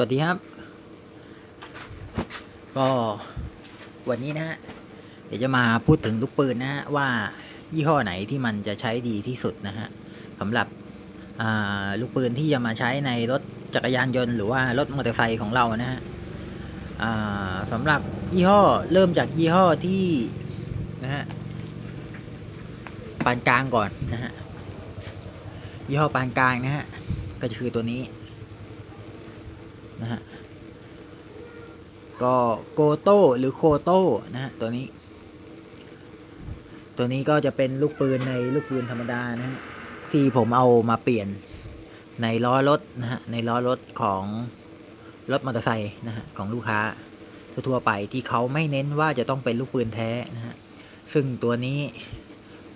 สวัสดีครับ ก็วันนี้นะฮะเดี๋ยวจะมาพูดถึงลูกปืนนะฮะว่ายี่ห้อไหนที่มันจะใช้ดีที่สุดนะฮะสำหรับลูกปืนที่จะมาใช้ในรถจักรยานยนต์หรือว่ารถมอเตอร์ไซค์ของเรานะฮะสำหรับยี่ห้อเริ่มจากยี่ห้อที่นะฮะปานกลางก่อนนะฮะยี่ห้อปานกลางนะฮะก็คือตัวนี้ นะฮะ ก็โกโต้หรือโคโต้นะฮะ ตัวนี้ ตัวนี้ก็จะเป็นลูกปืนในลูกปืนธรรมดานะฮะ ที่ผมเอามาเปลี่ยนในล้อรถนะฮะ ในล้อรถของรถมอเตอร์ไซค์นะฮะ ของลูกค้าทั่วไปที่เขาไม่เน้นว่าจะต้องเป็นลูกปืนแท้นะฮะ ซึ่งตัวนี้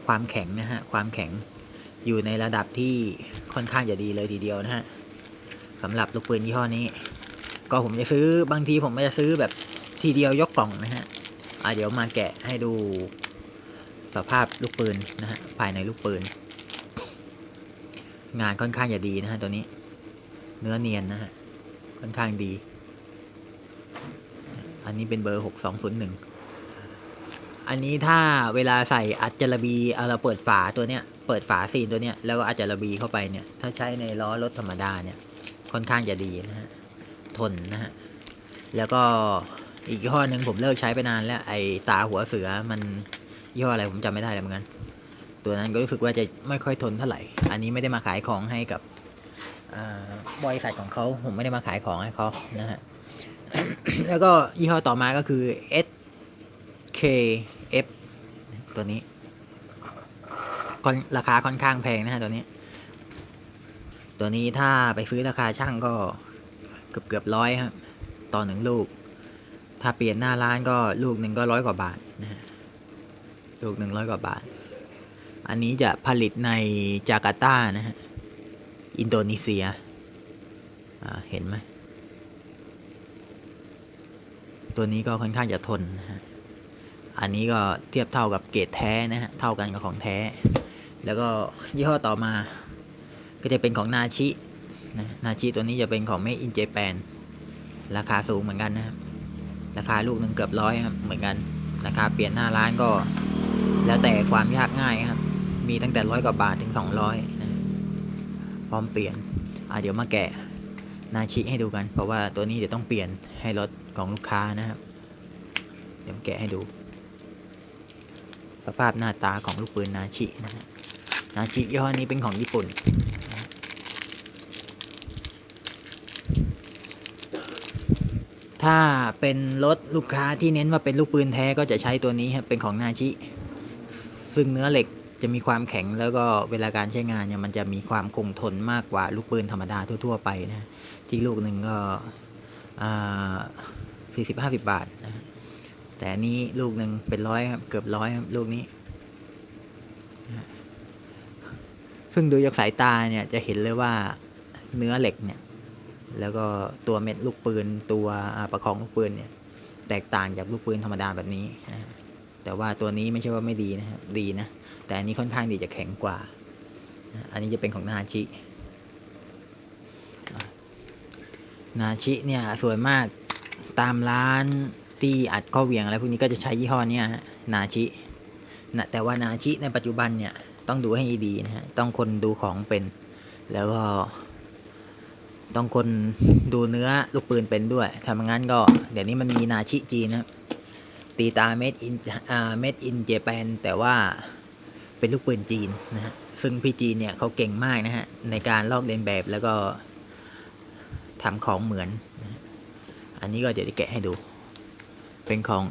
ความแข็งนะฮะ ความแข็งอยู่ในระดับที่ค่อนข้างจะดีเลยทีเดียวนะฮะ สำหรับลูกปืนยี่ห้อนี้ ก็ผมจะซื้อบางทีผมไม่จะซื้อแบบทีเดียวยกกล่องนะฮะอะเดี๋ยวมาแกะให้ดูสภาพลูกปืนนะฮะภายในลูกปืน งานค่อนข้างจะดีนะฮะตัวนี้ เนื้อเนียนนะฮะค่อนข้างดี อันนี้เป็นเบอร์หกสองศูนย์หนึ่งอันนี้ถ้าเวลาใส่อัจจระบีเอาเราเปิดฝาตัวเนี้ย เปิดฝาซีนตัวเนี้ยแล้วก็อัจจระบีเข้าไปเนี่ย ถ้าใช้ในล้อรถธรรมดาเนี่ย ค่อนข้างจะดีนะฮะทนนะฮะแล้วก็อีกยี่ห้อหนึ่งผมเลิกใช้ไปนานแล้ว ไอตาหัวเสือมันยี่ห้ออะไรผมจำไม่ได้แล้วเหมือนกันตัวนั้นก็รู้สึกว่าจะไม่ค่อยทนเท่าไหร่ อันนี้ไม่ได้มาขายของให้กับบริษัทของเขาผมไม่ได้มาขายของให้เขานะฮะแล้วก็ยี่ห้อต่อมาก็คือ SKF ตัวนี้ราคาค่อนข้างแพงนะฮะตัวนี้ ตัวนี้ถ้าไปซื้อราคาช่างก็เกือบเกือบร้อยครับ ต่อหนึ่งลูก ถ้าเปลี่ยนหน้าร้านก็ลูกหนึ่งก็ร้อยกว่าบาทนะฮะลูกหนึ่งร้อยกว่าบาท อันนี้จะผลิตในจาการ์ตานะฮะ อินโดนีเซีย อ่า เห็นไหม ตัวนี้ก็ค่อนข้างจะทนนะฮะ อันนี้ก็เทียบเท่ากับเกรดแท้นะฮะ เท่ากันกับของแท้ แล้วก็ยี่ห้อต่อมา ก็จะเป็นของนาชินะนาชิตัวนี้จะเป็นของ Made in Japan ราคาสูงเหมือนกันนะครับ ราคาลูกหนึ่งเกือบร้อยครับเหมือนกันราคาเปลี่ยนหน้าร้านก็ แล้วแต่ความยากง่ายครับ มีตั้งแต่ร้อยกว่าบาทถึงสองร้อยนะพร้อมเปลี่ยนอ่าเดี๋ยวมาแกะนาชิให้ดูกัน เพราะว่าตัวนี้เดี๋ยวต้องเปลี่ยนให้รถของลูกค้านะครับ เดี๋ยวแกะให้ดู สภาพหน้าตาของลูกปืนนาชินะฮะนาชิยี่ห้อนี้เป็นของญี่ปุ่น ถ้าเป็นรถลูกค้าที่เน้นว่าเป็นลูกปืนแท้ก็จะใช้ตัวนี้ครับเป็นของนาชิ ซึ่งเนื้อเหล็กจะมีความแข็งแล้วก็เวลาการใช้งานเนี่ยมันจะมีความคงทนมากกว่าลูกปืนธรรมดาทั่ว ๆ ไปนะที่ลูกหนึ่งก็สี่สิบห้าสิบบาทนะแต่นนี้ลูกหนึ่งเป็นร้อยครับเกือบร้อยครับลูกนี้ซึ่งดูจากสายตาเนี่ยจะเห็นเลยว่าเนื้อเหล็กเนี่ย แล้วก็ตัวเม็ดลูกปืน ตัวประคองลูกปืนเนี่ย แตกต่างจากลูกปืนธรรมดาแบบนี้นะแต่ว่าตัวนี้ไม่ใช่ว่าไม่ดีนะครับดีนะ แต่อันนี้ค่อนข้างดีจะแข็งกว่า อันนี้จะเป็นของนาชินาชิเนี่ยส่วนมากตามร้านที่อัดข้อเหวียงอะไรพวกนี้ก็จะใช้ยี่ห้อเนี้ยนาชินะแต่ว่านาชิในปัจจุบันเนี่ย ต้องดูให้ดีนะฮะต้องคนดูของเป็น แล้วก็ ต้องคนดูเนื้อลูกปืนเป็นด้วยถ้าไม่งั้นก็ เดี๋ยวนี้มันมีนาชิจีนนะตีตาเม็ดอินอ่าเม็ดอินเจแปนแต่ว่าเป็นลูกปืนจีนนะฮะซึ่งพี่จีนเนี่ยเขาเก่งมากนะฮะ ในการลอกเลียนแบบแล้วก็ทำของเหมือนนะอันนี้ก็เดี๋ยวจะแกะให้ดู เป็นของ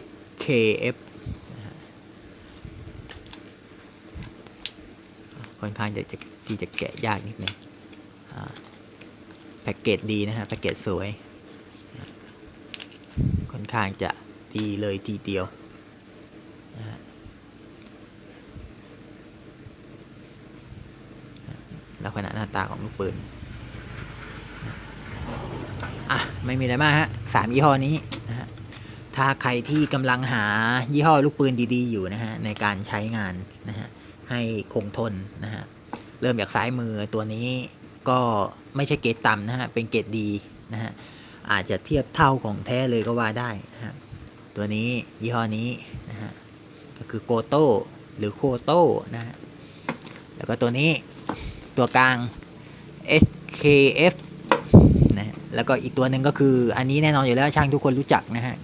SKF ค่อนข้างจะจะที่จะแกะยากนิดนึงอ่า พ็กเกจดีนะฮะแพ็กเกจสวย ค่อนข้างจะดีเลยทีเดียวนะฮะลักษณะหน้าตาของลูกปืนอะ ไม่มีอะไรมากฮะสามยี่ห้อนี้นะฮะถ้าใครที่กำลังหายี่ห้อลูกปืนดีๆอยู่นะฮะในการใช้งานนะฮะให้คงทนนะฮะเริ่มจากซ้ายมือตัวนี้ ก็ไม่ใช่เกรดต่ำนะฮะ เป็นเกรดดีนะฮะ อาจจะเทียบเท่าของแท้เลยก็ว่าได้นะฮะ ตัวนี้ยี่ห้อนี้นะฮะ ก็คือโกโต้หรือโคโต้นะฮะ แล้วก็ตัวนี้ตัวกลาง SKF นะฮะ แล้วก็อีกตัวหนึ่งก็คืออันนี้แน่นอนอยู่แล้วช่างทุกคนรู้จักนะฮะ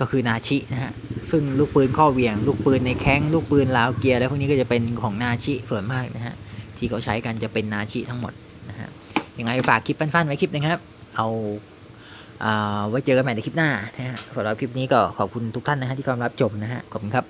ก็คือนาชินะฮะซึ่งลูกปืนข้อเหวี่ยง ลูกปืนในแข้ง ลูกปืนลาวเกียร์แล้วพวกนี้ก็จะเป็นของนาชิส่วนมากนะฮะ ที่เขาใช้กันจะเป็นนาชิทั้งหมดนะฮะยังไงฝากคลิปสั้นๆไว้คลิปนึงครับ เอาอ่าไว้เจอกันใหม่ในคลิปหน้านะฮะสำหรับคลิปนี้ก็ขอบคุณทุกท่านนะฮะที่เข้ามารับชมนะฮะขอบคุณครับ